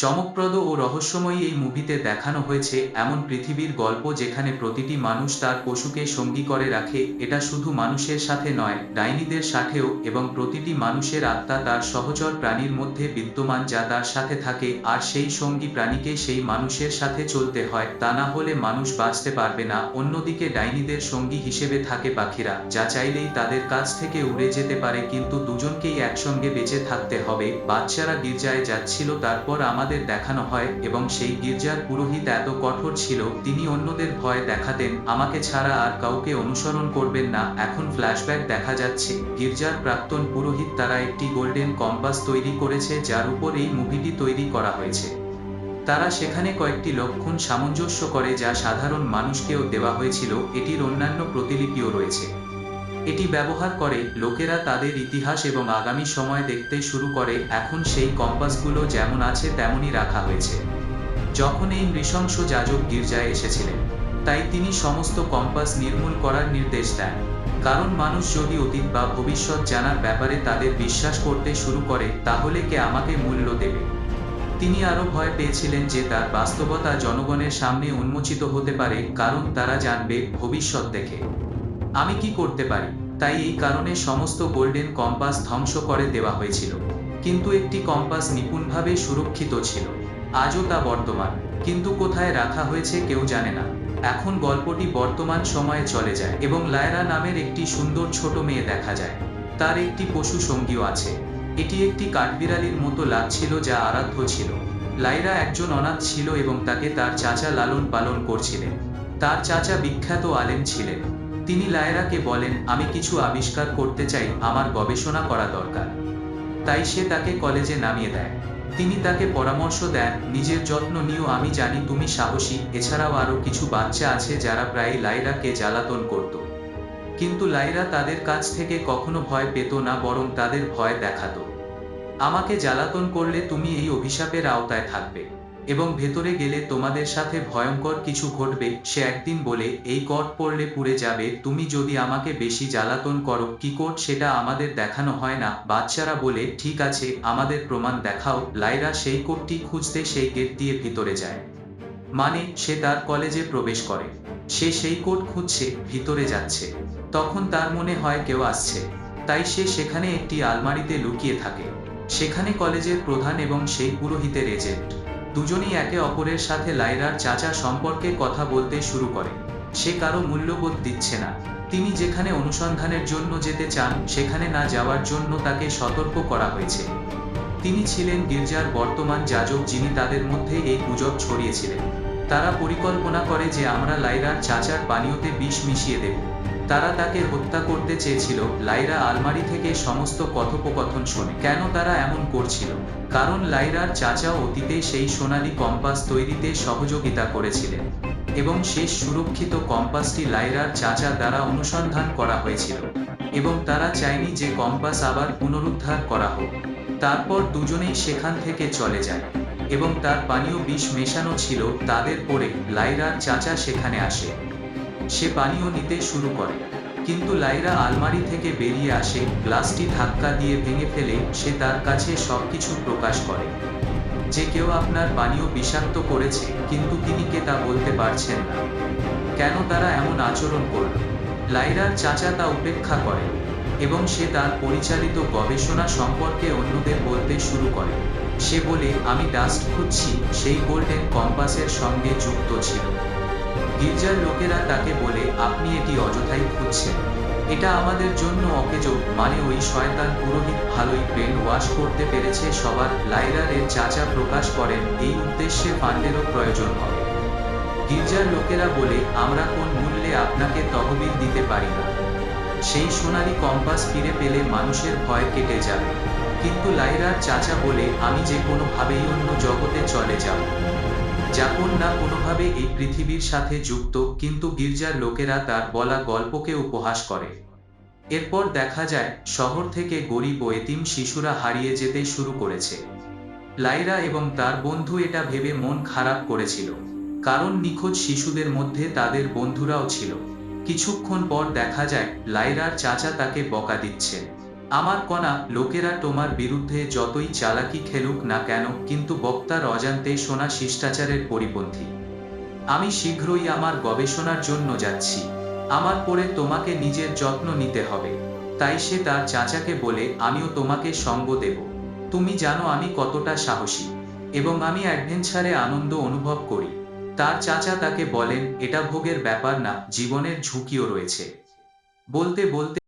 চমকপ্রদ ও রহস্যময়ী এই মুভিতে দেখানো হয়েছে এমন পৃথিবীর গল্প যেখানে প্রতিটি মানুষ তার পশুকে সঙ্গী করে রাখে। এটা শুধু মানুষের সাথে নয়, ডাইনিদের সাথেও এবং প্রতিটি মানুষের আত্মা তার সহচর প্রাণীর মধ্যে বিদ্যমান যা তার সাথে থাকে আর সেই সঙ্গী প্রাণীকে সেই মানুষের সাথে চলতে হয়। তা না হলে মানুষ বাঁচতে পারবে না। অন্যদিকে ডাইনিদের সঙ্গী হিসেবে থাকে পাখিরা, যা চাইলেই তাদের কাছ থেকে উড়ে যেতে পারে, কিন্তু দুজনকেই একসঙ্গে বেঁচে থাকতে হবে। বাচ্চারা গির্জায় যাচ্ছিল, তারপর আমাদের দেখানো হয় এবং সেই গির্জার পুরোহিত এত কঠোর ছিল, তিনি অন্যদের ভয় দেখাতেন, আমাকে ছাড়া আর কাউকে অনুসরণ করবেন না। এখন ফ্ল্যাশব্যাক দেখা যাচ্ছে, গির্জার প্রাক্তন পুরোহিত তারা একটি গোল্ডেন কম্পাস তৈরি করেছে যার উপর এই মুভিটি তৈরি করা হয়েছে। তারা সেখানে কয়েকটি লক্ষণ সামঞ্জস্য করে যা সাধারণ মানুষকেও দেওয়া হয়েছিল, এটির অন্যান্য প্রতিলিপিও রয়েছে। এটি ব্যবহার করে লোকেরা তাদের ইতিহাস এবং আগামী সময় দেখতে শুরু করে, এখন সেই কম্পাসগুলো যেমন আছে তেমনই রাখা হয়েছে। যখন এই নৃশংস যাজক গির্জায় এসেছিলেন, তাই তিনি সমস্ত কম্পাস নির্মূল করার নির্দেশ দেন। কারণ মানুষ যদি অতীত বা ভবিষ্যৎ জানার ব্যাপারে তাদের বিশ্বাস করতে শুরু করে, তাহলে কে আমাকে মূল্য দেবে? তিনি আরও ভয় পেয়েছিলেন যে তার বাস্তবতা জনগণের সামনে উন্মোচিত হতে পারে, কারণ তারা জানবে ভবিষ্যৎ দেখে। আমি কি করতে পারি? তাই এই কারণে সমস্ত গোল্ডেন কম্পাস ধ্বংস করে দেওয়া হয়েছিল। কিন্তু একটি কম্পাস নিপুণভাবে সুরক্ষিত ছিল। আজও তা বর্তমান। কিন্তু কোথায় রাখা হয়েছে কেউ জানে না। এখন গল্পটি বর্তমান সময়ে চলে যায় এবং লায়রা নামের একটি সুন্দর ছোট মেয়ে দেখা যায়। তার একটি পশু সঙ্গীও আছে। এটি একটি কাঠবিড়ালির মতো লাগছিল যা আরাধ্য ছিল। লাইরা একজন অনাথ ছিল এবং তাকে তার চাচা লালন পালন করছিলেন। তার চাচা বিখ্যাত আলেম ছিলেন। তিনি লায়রাকে বলেন, আমি কিছু আবিষ্কার করতে চাই, আমার গবেষণা করা দরকার। তাই সে তাকে কলেজে নামিয়ে দেয়। তিনি তাকে পরামর্শ দেন, নিজের যত্ন নিও, আমি জানি তুমি সাহসী, এছাড়াও আরও কিছু বাচ্চা আছে যারা প্রায় লাইরাকে জ্বালাতন করত। কিন্তু লাইরা তাদের কাছ থেকে কখনো ভয় পেত না, বরং তাদের ভয় দেখাত। আমাকে জ্বালাতন করলে তুমি এই অভিশাপের আওতায় থাকবে। এবং ভেতরে গেলে তোমাদের সাথে ভয়ঙ্কর কিছু ঘটবে, সে একদিন বলে, এই কট পড়লে পুড়ে যাবে, তুমি যদি আমাকে বেশি জ্বালাতন করো, কি কোট সেটা আমাদের দেখানো হয় না? বাচ্চারা বলে, ঠিক আছে, আমাদের প্রমাণ দেখাও। লাইরা সেই কোটটি খুঁজতে সেই গেট দিয়ে ভিতরে যায়। মানে সে তার কলেজে প্রবেশ করে। সে সেই কোট খুঁজছে, ভিতরে যাচ্ছে। তখন তার মনে হয় কেউ আসছে। তাই সে সেখানে একটি আলমারিতে লুকিয়ে থাকে। সেখানে কলেজের প্রধান এবং সেই পুরোহিতের এজেন্ট। দুজনেই একে অপরের সাথে লাইরার চাচা সম্পর্কে কথা বলতে শুরু করে। সে কারও মূল্যবোধ দিচ্ছে না। তিনি যেখানে অনুসন্ধানের জন্য যেতে চান, সেখানে না যাওয়ার জন্য তাকে সতর্ক করা হয়েছে। তিনি ছিলেন গির্জার বর্তমান যাজক যিনি তাদের মধ্যে এই গুজব ছড়িয়েছিলেন। তারা পরিকল্পনা করে যে আমরা লাইরার চাচার পানীয়তে বিষ মিশিয়ে দেব। তারা তাকে হত্যা করতে চেয়েছিল। লাইরা আলমারি থেকে সমস্ত কথোপকথন শোনে। কেন তারা এমন করছিল? কারণ লাইরার চাচা অতীতে সেই সোনালি কম্পাস তৈরিতে সহযোগিতা করেছিলেন এবং শেষ সুরক্ষিত কম্পাসটি লাইরার চাচা দ্বারা অনুসন্ধান করা হয়েছিল এবং তারা চায়নি যে কম্পাস আবার পুনরুদ্ধার করা হোক। তারপর দুজনেই সেখান থেকে চলে যায় এবং তার পানীয় বিষ মেশানো ছিল তাদের পরে লাইরার চাচা সেখানে আসে। সে পানীয় নিতে শুরু করে। কিন্তু লাইরা আলমারি থেকে বেরিয়ে আসে, গ্লাসটি ধাক্কা দিয়ে ভেঙে ফেলে সে তার কাছে সবকিছু প্রকাশ করে। যে কেউ আপনার পানীয় বিষাক্ত করেছে, কিন্তু তিনি কে তা বলতে পারছেন না। কেন তারা এমন আচরণ করল? লাইরার চাচা তা উপেক্ষা করে এবং সে তার পরিচালিত গবেষণা সম্পর্কে অন্যদের বলতে শুরু করে। সে বলে, আমি ডাস্ট খুঁজছি, সেই গোল্ডেন কম্পাসের সঙ্গে যুক্ত ছিল। গির্জার লোকেরা তাকে বলে, আপনি এটি অযথাই খুঁজছেন। এটা আমাদের জন্য অকেজো মানে ওই শয়তান পুরোহিত ভালোই ব্রেন ওয়াশ করতে পেরেছে, সবার লাইরার এর চাচা প্রকাশ করেন, এই উদ্দেশ্যে ফান্ডেরও প্রয়োজন হবে। গির্জার লোকেরা বলে, আমরা কোন মূল্যে আপনাকে তহবিল দিতে পারি না। সেই সোনালি কম্পাস ফিরে পেলে মানুষের ভয় কেটে যাবে। কিন্তু লাইরার চাচা বলে, আমি যে কোনোভাবেই অন্য জগতে চলে যাব। যা কোন না কোনোভাবে এই পৃথিবীর সাথে যুক্ত, কিন্তু গির্জার লোকেরা তার বলা গল্পকে উপহাস করে। এরপর দেখা যায়, শহর থেকে গরিব ও এতিম শিশুরা হারিয়ে যেতে শুরু করেছে। লাইরা এবং তার বন্ধু এটা ভেবে মন খারাপ করেছিল। কারণ নিখোঁজ শিশুদের মধ্যে তাদের বন্ধুরাও ছিল। কিছুক্ষণ পর দেখা যায় লাইরার চাচা তাকে বকা দিচ্ছেন। আমার কণা, লোকেরা তোমার বিরুদ্ধে যতই চালাকি খেলুক না কেন, কিন্তু বক্তার অজান্তে শোনা শিষ্টাচারের পরিপন্থী। আমি শীঘ্রই আমার গবেষণার জন্য যাচ্ছি। আমার পরে তোমাকে নিজের যত্ন নিতে হবে। তাই সে তার চাচাকে বলে, আমিও তোমাকে সঙ্গ দেব। তুমি জানো আমি কতটা সাহসী এবং আমি অ্যাডভেঞ্চারে আনন্দ অনুভব করি। তার চাচা তাকে বলেন, এটা ভোগের ব্যাপার না, জীবনের ঝুঁকিও রয়েছে। বলতে বলতে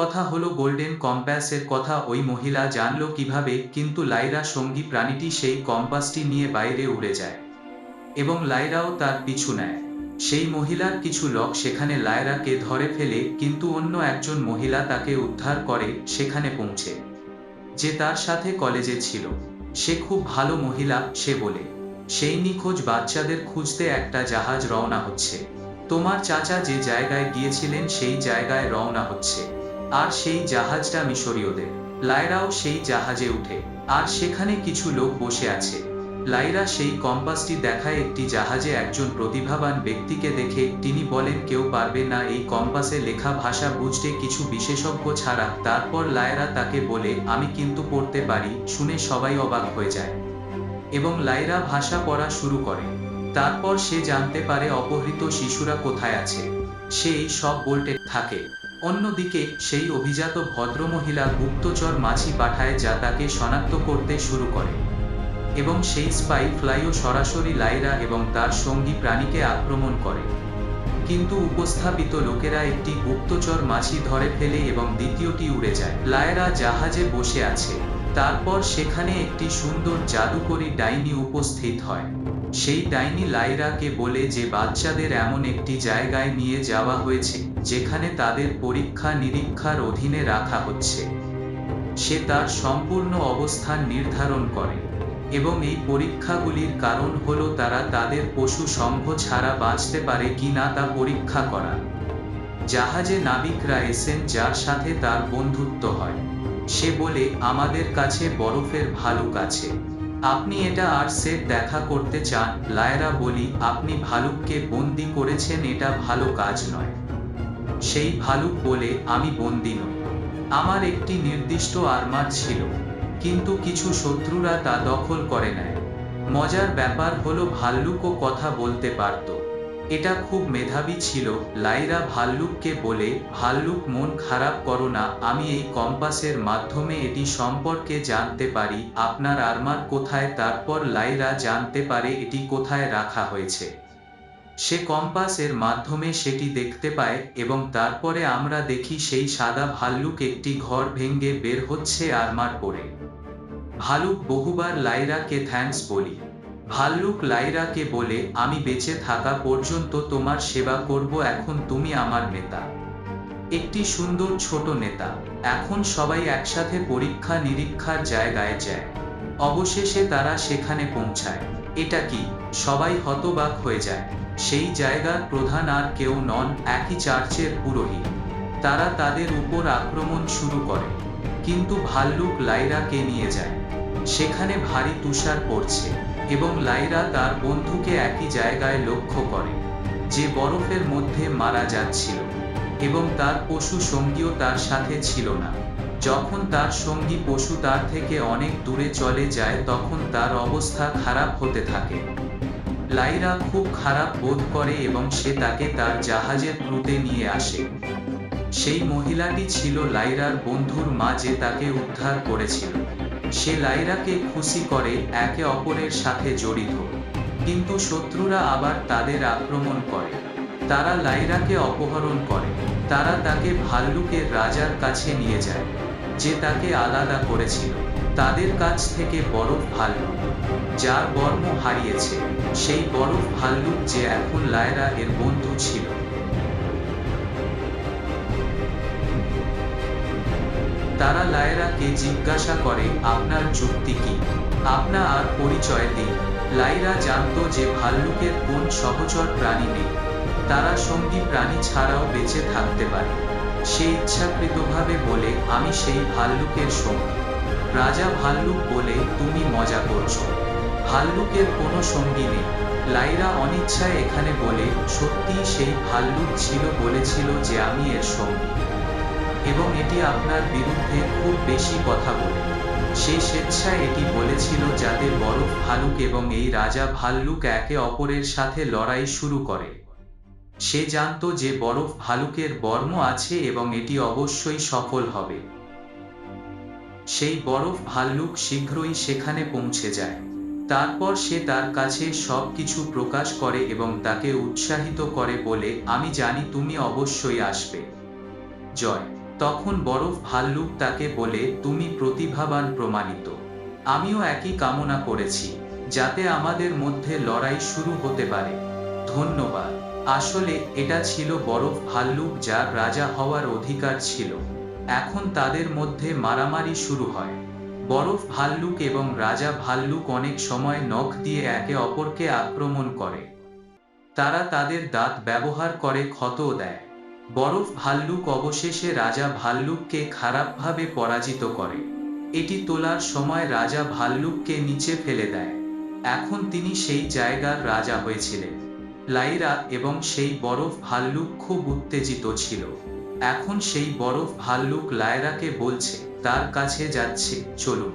কথা হলো গোল্ডেন কম্প্যাসের কথা। ওই মহিলা জানলো কীভাবে, কিন্তু লাইরা সঙ্গী প্রাণীটি সেই কম্পাসটি নিয়ে বাইরে উড়ে যায় এবং লাইরাও তার পিছু নেয়। সেই মহিলার কিছু লোক সেখানে লায়রাকে ধরে ফেলে, কিন্তু অন্য একজন মহিলা তাকে উদ্ধার করে, সেখানে পৌঁছে। যে তার সাথে কলেজে ছিল। সে খুব ভালো মহিলা, সে বলে, সেই নিখোঁজ বাচ্চাদের খুঁজতে একটা জাহাজ রওনা হচ্ছে। তোমার চাচা যে জায়গায় গিয়েছিলেন, সেই জায়গায় রওনা হচ্ছে। আর সেই জাহাজটা মিশরীয়দের। লায়রাও সেই জাহাজে উঠে, আর সেখানে কিছু লোক বসে আছে। লাইরা সেই কম্পাসটি দেখায় একটি জাহাজে একজন প্রতিভাবান ব্যক্তিকে দেখে, তিনি বলেন, কেউ পারবে না এই কম্পাসে লেখা ভাষা বুঝতে কিছু বিশেষজ্ঞ ছাড়া। তারপর লায়রা তাকে বলে, আমি কিন্তু পড়তে পারি। শুনে সবাই অবাক হয়ে যায়। এবং লাইরা ভাষা পড়া শুরু করে। তারপর সে জানতে পারে অপহৃত শিশুরা কোথায় আছে। সে এই সব বলতে থাকে। অন্যদিকে, সেই অভিজাত ভদ্রমহিলা গুপ্তচর মাছি পাঠায় যা তাকে শনাক্ত করতে শুরু করে। এবং সেই স্পাই ফ্লাইও সরাসরি লাইরা এবং তার সঙ্গী প্রাণীকে আক্রমণ করে। কিন্তু উপস্থাপিত লোকেরা একটি গুপ্তচর মাছি ধরে ফেলে এবং দ্বিতীয়টি উড়ে যায়। লায়রা জাহাজে বসে আছে। তারপর সেখানে একটি সুন্দর জাদুকরী ডাইনি উপস্থিত হয়। সেই ডাইনি লাইরাকে বলে যে বাচ্চাদের এমন একটি জায়গায় নিয়ে যাওয়া হয়েছে, যেখানে তাদের পরীক্ষা নিরীক্ষার অধীনে রাখা হচ্ছে। সে তার সম্পূর্ণ অবস্থান নির্ধারণ করে এবং এই পরীক্ষাগুলির কারণ হলো তারা তাদের পশু সংঘ ছাড়া বাঁচতে পারে কি না তা পরীক্ষা করা। জাহাজে নাবিকরা এসেন যার সাথে তার বন্ধুত্ব হয়। সে বলে, আমাদের কাছে বরফের ভালুক আছে। আপনি এটা আর সেট দেখা করতে চান, লায়রা বলি, আপনি ভালুককে বন্দি করেছেন, এটা ভালো কাজ নয়। সেই ভালুক বলে আমি বন্দি নই। আমার একটি নির্দিষ্ট আরমার ছিল, কিন্তু কিছু শত্রুরা তা দখল করে নেয়। মজার ব্যাপার হলো ভাল্লুকও কথা বলতে পারত। এটা খুব মেধাবী ছিল। লাইরা ভাল্লুককে বলে, ভাল্লুক মন খারাপ করো না, আমি এই কম্পাসের মাধ্যমে এটি সম্পর্কে জানতে পারি। আপনার আর্মার কোথায়, তারপর লাইরা জানতে পারে এটি কোথায় রাখা হয়েছে। সে কম্পাসের মাধ্যমে সেটি দেখতে পায় এবং তারপরে আমরা দেখি সেই সাদা ভাল্লুক একটি ঘর ভেঙ্গে বের হচ্ছে আর্মার পরে। ভালুক বহুবার লাইরাকে থ্যাঙ্কস বলি। ভাল্লুক লাইরাকে বলে, আমি বেঁচে থাকা পর্যন্ত তোমার সেবা করব, এখন তুমি আমার নেতা। একটি সুন্দর ছোট নেতা। এখন সবাই একসাথে পরীক্ষা নিরীক্ষার জায়গায় যায়। অবশেষে তারা সেখানে পৌঁছায়। এটা কি? সবাই হতবাক হয়ে যায়। সেই জায়গার প্রধান আর কেউ নন, একই চার্চের পুরোহিত। তারা তাদের উপর আক্রমণ শুরু করে। কিন্তু ভাল্লুক লাইরাকে নিয়ে যায়। সেখানে ভারী তুষার পড়ছে। এবং লাইরা তার বন্ধুকে একই জায়গায় লক্ষ্য করে, যে বরফের মধ্যে মারা যাচ্ছিল, এবং তার পশু সঙ্গীও তার সাথে ছিল না। যখন তার সঙ্গী পশু তার থেকে অনেক দূরে চলে যায়, তখন তার অবস্থা খারাপ হতে থাকে। লাইরা খুব খারাপ বোধ করে এবং সে তাকে তার জাহাজের ক্রুতে নিয়ে আসে। সেই মহিলাটি ছিল লাইরার বন্ধুর মা যে তাকে উদ্ধার করেছিল। সে লাইরাকে খুশি করে একে অপরের সাথে জড়িত। কিন্তু শত্রুরা আবার তাদের আক্রমণ করে। তারা লাইরাকে অপহরণ করে। তারা তাকে ভাল্লুকের রাজার কাছে নিয়ে যায়, যে তাকে আলাদা করেছিল। তাদের কাছ থেকে বরফ ভাল্লুক, যার বর্ম হারিয়েছে। সেই বরফ ভাল্লুক যে এখন লায়রা এর বন্ধু ছিল। তারা লায়রাকে জিজ্ঞাসা করে, আপনার যুক্তি কি? আপনা আর পরিচয় দিন লাইরা জানতো যে ভাল্লুকের কোন সহচর প্রাণী নেই। তারা সঙ্গী প্রাণী ছাড়াও বেঁচে থাকতে পারে। সে ইচ্ছাকৃতভাবে বলে, আমি সেই ভাল্লুকের সঙ্গী। রাজা ভাল্লুক বলে, তুমি মজা করছ। ভাল্লুকের কোনো সঙ্গী নেই। লাইরা অনিচ্ছায় এখানে বলে, সত্যিই সেই ভাল্লুক ছিল বলেছিল যে আমি এর সঙ্গী। এবং এটি আপনার বিরুদ্ধে খুব বেশি কথা বলে। সে স্বেচ্ছায় এটি বলেছিল যাতে বরফ ভালুক এবং এই রাজা ভাল্লুক একে অপরের সাথে লড়াই শুরু করে। সে জানতো যে বরফ ভালুকের বর্ম আছে এবং এটি অবশ্যই সফল হবে। সেই বরফ ভাল্লুক শীঘ্রই সেখানে পৌঁছে যায়। তারপর সে তার কাছে সব কিছু প্রকাশ করে এবং তাকে উৎসাহিত করে বলে, আমি জানি তুমি অবশ্যই আসবে। জয়। তখন বরফ ভাল্লুক তাকে বলে, তুমি প্রতিভাবান প্রমাণিত। আমিও একই কামনা করেছি, যাতে আমাদের মধ্যে লড়াই শুরু হতে পারে। ধন্যবাদ। আসলে এটা ছিল বরফ ভাল্লুক যার রাজা হওয়ার অধিকার ছিল। এখন তাদের মধ্যে মারামারি শুরু হয়। বরফ ভাল্লুক এবং রাজা ভাল্লুক অনেক সময় নখ দিয়ে একে অপরকে আক্রমণ করে। তারা তাদের দাঁত ব্যবহার করে ক্ষতও দেয়। বরফ ভাল্লুক অবশেষে রাজা ভাল্লুককে খারাপভাবে পরাজিত করে। এটি তোলার সময় রাজা ভাল্লুককে নিচে ফেলে দেয়। এখন তিনি সেই জায়গার রাজা হয়েছিলেন। লাইরা এবং সেই বরফ ভাল্লুক খুব উত্তেজিত ছিল। এখন সেই বরফ ভাল্লুক লায়রাকে বলছে, তার কাছে যাচ্ছে, চলুন।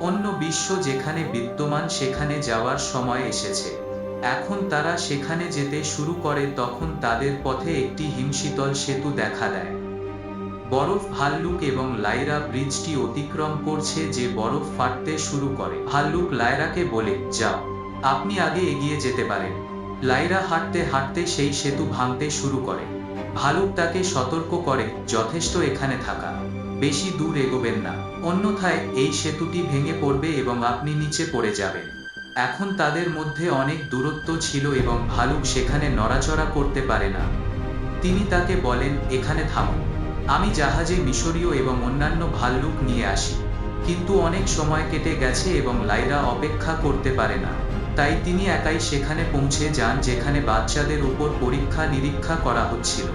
অন্য বিশ্ব যেখানে বিদ্যমান সেখানে যাওয়ার সময় এসেছে। এখন তারা সেখানে যেতে শুরু করে, তখন তাদের পথে একটি হিমশীতল সেতু দেখা দেয়। বরফ, ভাল্লুক এবং লাইরা ব্রিজটি অতিক্রম করছে যে বরফ ফাটতে শুরু করে। ভাল্লুক লায়রাকে বলে, যাও, আপনি আগে এগিয়ে যেতে পারেন। লাইরা হাঁটতে হাঁটতে সেই সেতু ভাঙতে শুরু করে। ভালুক তাকে সতর্ক করে, যথেষ্ট এখানে থাকা, বেশি দূর এগোবেন না। অন্যথায় এই সেতুটি ভেঙে পড়বে এবং আপনি নিচে পড়ে যাবেন। এখন তাদের মধ্যে অনেক দূরত্ব ছিল এবং ভালুক সেখানে নড়াচড়া করতে পারে না। তিনি তাকে বলেন, এখানে থামুন আমি জাহাজে মিশরীয় এবং অন্যান্য ভাল্লুক নিয়ে আসি। কিন্তু অনেক সময় কেটে গেছে এবং লাইরা অপেক্ষা করতে পারে না। তাই তিনি একাই সেখানে পৌঁছে যান, যেখানে বাচ্চাদের উপর পরীক্ষা নিরীক্ষা করা হচ্ছিল।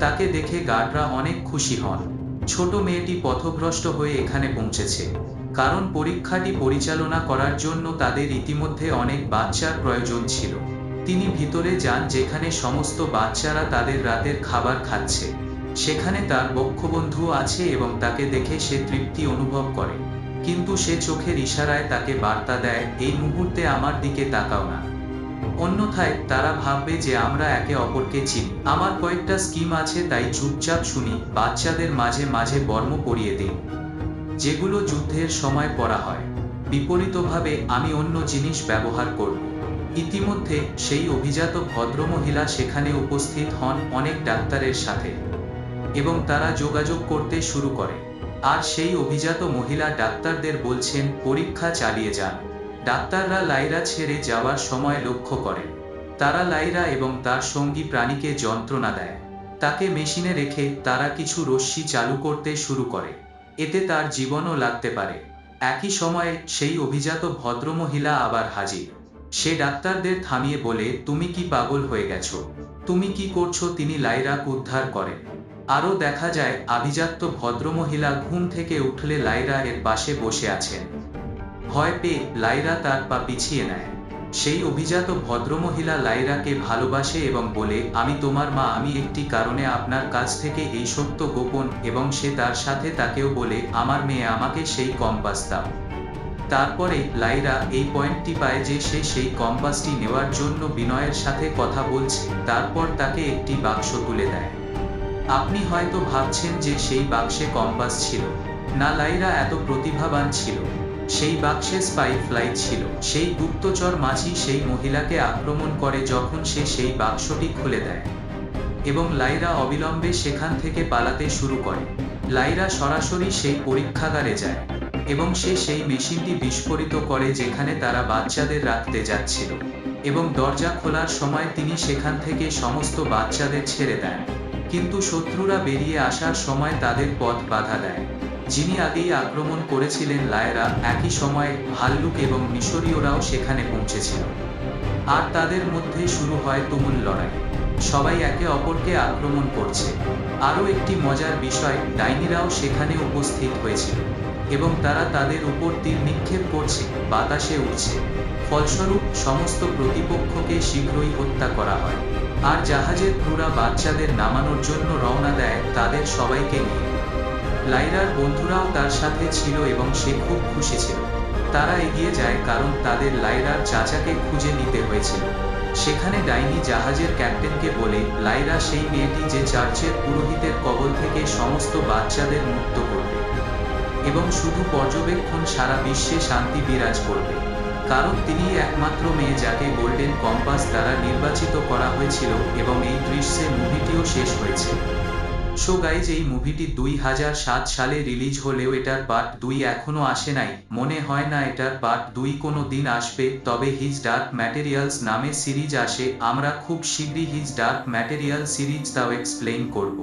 তাকে দেখে গার্ডরা অনেক খুশি হন। ছোট মেয়েটি পথভ্রষ্ট হয়ে এখানে পৌঁছেছে। কারণ পরীক্ষাটি পরিচালনা করার জন্য তাদের ইতিমধ্যে অনেক বাচ্চার প্রয়োজন ছিল। তিনি ভিতরে যান যেখানে সমস্ত বাচ্চারা তাদের রাতের খাবার খাচ্ছে। সেখানে তার বক্ষবন্ধু আছে এবং তাকে দেখে সে তৃপ্তি অনুভব করে। কিন্তু সে চোখের ইশারায় তাকে বার্তা দেয়, এই মুহূর্তে আমার দিকে তাকাও না। অন্যথায় তারা ভাববে যে আমরা একে অপরকে চিনি। আমার কয়েকটা স্কিম আছে, তাই চুপচাপ শুনি। বাচ্চাদের মাঝে মাঝে বর্ম পরিয়ে দিন। যেগুলো যুদ্ধের সময় পড়া হয়, বিপরীতভাবে আমি অন্য জিনিস ব্যবহার করব। ইতিমধ্যে সেই অভিজাত ভদ্রমহিলা সেখানে উপস্থিত হন অনেক ডাক্তারের সাথে এবং তারা যোগাযোগ করতে শুরু করে। আর সেই অভিজাত মহিলা ডাক্তারদের বলছেন, পরীক্ষা চালিয়ে যান। ডাক্তাররা লাইরা ছেড়ে যাওয়ার সময় লক্ষ্য করে। তারা লাইরা এবং তার সঙ্গী প্রাণীকে যন্ত্রণা দেয়। তাকে মেশিনে রেখে তারা কিছু রশ্মি চালু করতে শুরু করে। এতে তার জীবনও লাগতে পারে। একই সময়ে সেই অভিজাত ভদ্রমহিলা আবার হাজির। সে ডাক্তারদের থামিয়ে বলে, তুমি কি পাগল হয়ে গেছো? তুমি কি করছ? তিনি লাইরাক উদ্ধার করেন। আরও দেখা যায়, আভিজাত্য ভদ্রমহিলা ঘুম থেকে উঠলে লাইরা এর পাশে বসে আছেন। ভয় পেয়ে লাইরা তার পা পিছিয়ে নেয়। সেই অভিজাত ভদ্রমহিলা লাইরাকে ভালোবাসে এবং বলে, আমি তোমার মা, আমি একটি কারণে আপনার কাছ থেকে এই সত্য গোপন এবং সে তার সাথে তাকেও বলে, আমার মেয়ে, আমাকে সেই কম্পাস দাও। তারপরে লাইরা এই পয়েন্টটি পায় যে সে সেই কম্পাসটি নেওয়ার জন্য বিনয়ের সাথে কথা বলছে, তারপর তাকে একটি বাক্স তুলে দেয়। আপনি হয়তো ভাবছেন যে সেই বাক্সে কম্পাস ছিল। না লাইরা এত প্রতিভাবান ছিল। সেই বাক্সে স্পাই ফ্লাইট ছিল। সেই গুপ্তচর মাঝি সেই মহিলাকে আক্রমণ করে যখন সে সেই বাক্সটি খুলে দেয় এবং লাইরা অবিলম্বে সেখান থেকে পালাতে শুরু করে। লাইরা সরাসরি সেই পরীক্ষাগারে যায় এবং সে সেই মেশিনটি বিস্ফোরিত করে যেখানে তারা বাচ্চাদের রাখতে যাচ্ছিল এবং দরজা খোলার সময় তিনি সেখান থেকে সমস্ত বাচ্চাদের ছেড়ে দেন। কিন্তু শত্রুরা বেরিয়ে আসার সময় তাদের পথ বাধা দেয়। যিনি আগেই আক্রমণ করেছিলেন লায়রা, একই সময়ে ভাল্লুক এবং মিশরীয়রাও সেখানে পৌঁছেছিল। আর তাদের মধ্যে শুরু হয় তুমুল লড়াই। সবাই একে অপরকে আক্রমণ করছে। আরও একটি মজার বিষয়, ডাইনিরাও সেখানে উপস্থিত হয়েছিল এবং তারা তাদের উপর তীর নিক্ষেপ করছে, বাতাসে উঠছে ফলস্বরূপ, সমস্ত প্রতিপক্ষকে শীঘ্রই হত্যা করা হয়। আর জাহাজের ক্রুরা বাচ্চাদের নামানোর জন্য রওনা দেয় তাদের সবাইকে নিয়ে। লাইরার বন্ধুরাও তার সাথে ছিল এবং সে খুব খুশি ছিল। তারা এগিয়ে যায় কারণ তাদের লাইরার চাচাকে খুঁজে নিতে হয়েছিল। সেখানে ডাইনি জাহাজের ক্যাপ্টেনকে বলে, লাইরা, সেই মেয়েটি যে চার্চের পুরোহিতের কবল থেকে সমস্ত বাচ্চাদের মুক্ত করবে এবং শুধু পর্যবেক্ষণ সারা বিশ্বে শান্তি বিরাজ করবে। কারণ তিনি একমাত্র মেয়ে যাকে গোল্ডেন কম্পাস দ্বারা নির্বাচিত করা হয়েছিল এবং এই দৃশ্যে মুভিটিও শেষ হয়েছে। সো গাইজ, এই মুভিটি দুই হাজার সাত সালে রিলিজ হলেও এটার পার্ট দুই এখনও আসে নাই। মনে হয় না এটার পার্ট দুই কোনো দিন আসবে, তবে হিজ ডার্ক ম্যাটেরিয়ালস নামে সিরিজ আসে। আমরা খুব শীঘ্রই হিজ ডার্ক ম্যাটেরিয়াল সিরিজ তাও এক্সপ্লেইন করব।